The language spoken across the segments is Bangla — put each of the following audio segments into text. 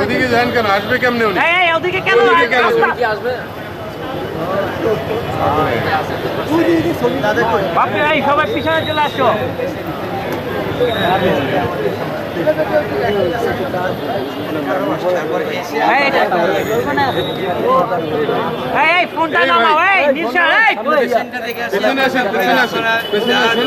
ওদিকে যান কেন? আসবে কেমনে উনি? এই, এই, ওদিকে কেন? ওদিকে বাপরে সবাই পিছনে চলে আসো। ফোনটা নামাও এই নিশা এই পেছনে আসেন পেছনে আসেন পেছনে আসেন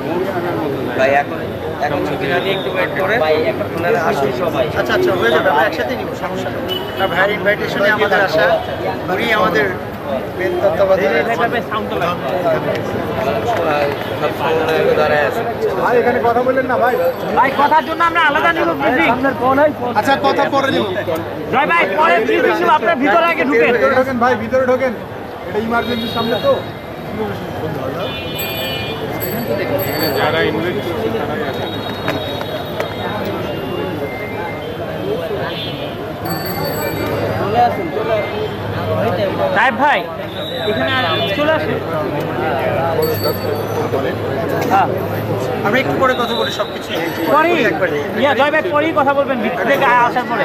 এখন এখন ছবি না নিয়ে একটু ওয়েট করে। ওনারা আসুন সবাই। আচ্ছা আচ্ছা হয়ে যাবে আমরা একসাথে নিব সমস্যা নেই। আর ভাইয়ের ইনভাইটেশনে আমাদের আসা উনি আমাদের মেন তত্ত্বাবধানে এইভাবে সাউন্ড তো লাগবে। সব সমন্বয়ক ভাই কথার জন্য আমরা আলাদা নিব ব্রিফিং আচ্ছা কথা পরে নিব। জয় ভাই পরে ব্রিফিং নিব আপনার ভিতরে আগে ঢুকেন ভিতরে ঢোকেন। ভাই ভিতরে ঢোকেন। এটা ইমার্জেন্সির সামনে তো। যারা ইনভাইট করছে তারাই আসেন সাহেব ভাই এখানে চলে আসে হ্যাঁ। আমরা একটু পরে কথা বলি সব কিছু পরে ইয়া জয় ভাই পরেই কথা বলবেন ভিতর থেকে আসার পরে।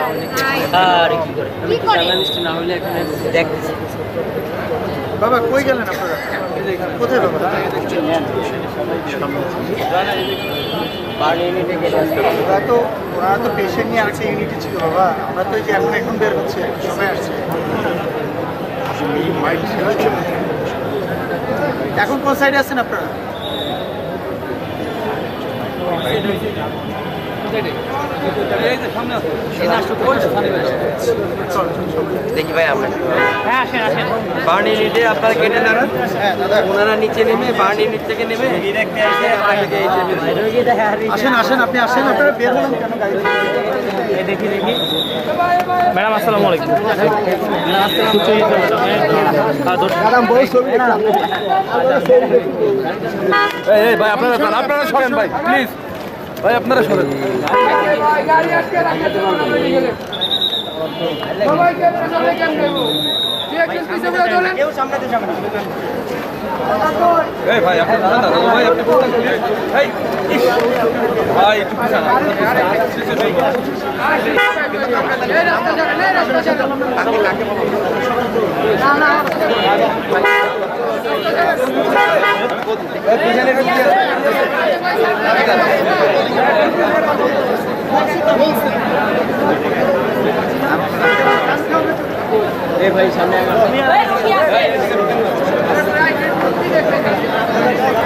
আর কি করে আমি না হলে এখানে দেখতেছি বাবা, কই গেলেন আপনারা? কোথায় ওরা তো ওরা তো পেশেন্ট নিয়ে আছে ইউনিটি ছিল বাবা। আমরা তো এই যে এখন এখন বের হচ্ছে সবাই আসছে। এখন কোন সাইডে আছেন আপনারা? দেখি ভাই আমরা। হ্যাঁ আসেন আসেন। আপনারা কেটে দাঁড়ান ওনারা নিচে নেমে বার্ন ইউনিট থেকে নেমে আসেন আসেন আপনি আসেন আপনারা বের হলেন কেন গাড়ি দেখি দেখি। ম্যাডাম আসসালামু আলাইকুম। ভাই আপনারা আপনারা সরেন ভাই প্লিজ। ভাই আপনারা সরেন। ভাই ভাই পিছান ভাই সামনে।